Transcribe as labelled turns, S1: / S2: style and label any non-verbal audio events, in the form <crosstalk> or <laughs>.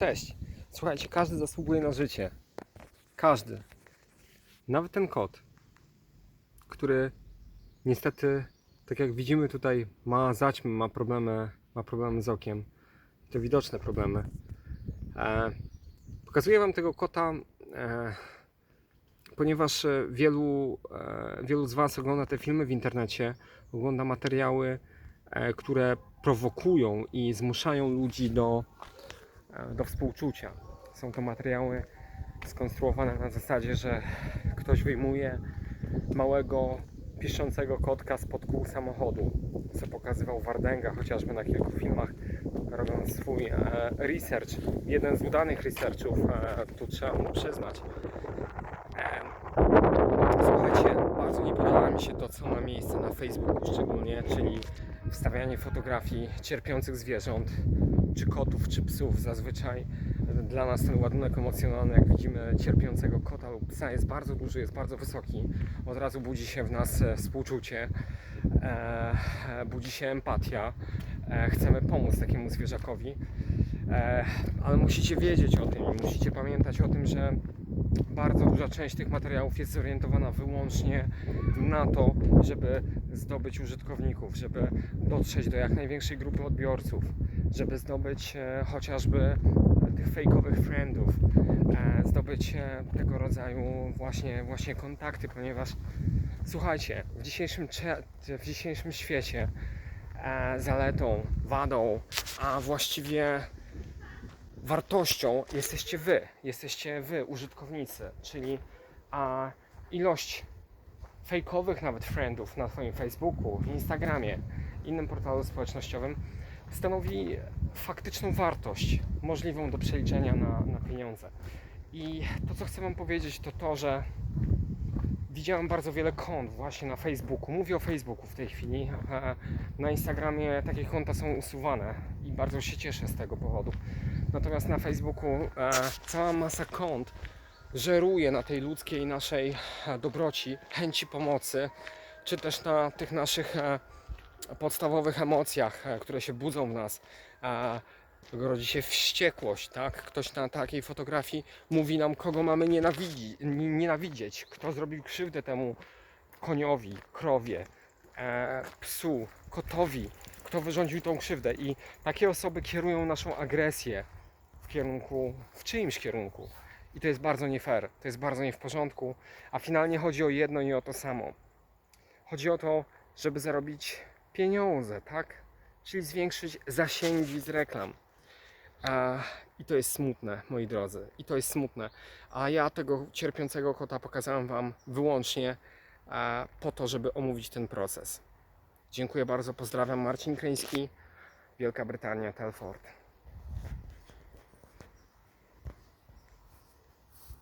S1: Cześć. Słuchajcie, każdy zasługuje na życie. Każdy. Nawet ten kot, który niestety, tak jak widzimy tutaj, ma zaćmy, ma problemy, ma problemy z okiem. To widoczne problemy. E, pokazuję Wam tego kota, e, ponieważ e, wielu, e, wielu z Was ogląda te filmy w internecie, ogląda materiały, e, które prowokują i zmuszają ludzi do do współczucia. Są to materiały skonstruowane na zasadzie, że ktoś wyjmuje małego piszczącego kotka spod kół samochodu, co pokazywał Wardenga chociażby na kilku filmach, robiąc swój e, research. Jeden z udanych researchów, e, tu trzeba mu przyznać. E, Słuchajcie, bardzo nie podoba mi się to, co ma miejsce na Facebooku szczególnie, czyli wstawianie fotografii cierpiących zwierząt, czy kotów, czy psów. Zazwyczaj dla nas ten ładunek emocjonalny, jak widzimy cierpiącego kota lub psa, jest bardzo duży, jest bardzo wysoki. Od razu budzi się w nas e, współczucie, e, e, budzi się empatia. E, chcemy pomóc takiemu zwierzakowi, e, ale musicie wiedzieć o tym musicie pamiętać o tym, że bardzo duża część tych materiałów jest zorientowana wyłącznie na to, żeby zdobyć użytkowników, żeby dotrzeć do jak największej grupy odbiorców, żeby zdobyć e, chociażby tych fejkowych friendów, e, zdobyć e, tego rodzaju właśnie, właśnie kontakty, ponieważ słuchajcie, w dzisiejszym, w dzisiejszym świecie zaletą, wadą, a właściwie wartością jesteście wy, jesteście wy, użytkownicy, czyli a, ilość fejkowych nawet friendów na Twoim Facebooku, Instagramie, innym portalu społecznościowym stanowi faktyczną wartość możliwą do przeliczenia na, na pieniądze. I to, co chcę Wam powiedzieć, to to, że widziałem bardzo wiele kont właśnie na Facebooku. Mówię o Facebooku w tej chwili. <laughs> Na Instagramie takie konta są usuwane i bardzo się cieszę z tego powodu. Natomiast na Facebooku e, cała masa kont żeruje na tej ludzkiej naszej e, dobroci, chęci pomocy, czy też na tych naszych e, podstawowych emocjach, e, które się budzą w nas. E, rodzi się wściekłość, tak? Ktoś na takiej fotografii mówi nam, kogo mamy nienawidzi, nienawidzieć, kto zrobił krzywdę temu koniowi, krowie, e, psu, kotowi, kto wyrządził tą krzywdę. I takie osoby kierują naszą agresję kierunku, w czyimś kierunku. I to jest bardzo nie fair, to jest bardzo nie w porządku, a finalnie chodzi o jedno i o to samo. Chodzi o to, żeby zarobić pieniądze, tak? Czyli zwiększyć zasięgi z reklam. I to jest smutne, moi drodzy. I to jest smutne. A ja tego cierpiącego kota pokazałem Wam wyłącznie po to, żeby omówić ten proces. Dziękuję bardzo, pozdrawiam. Marcin Kryński, Wielka Brytania, Telford.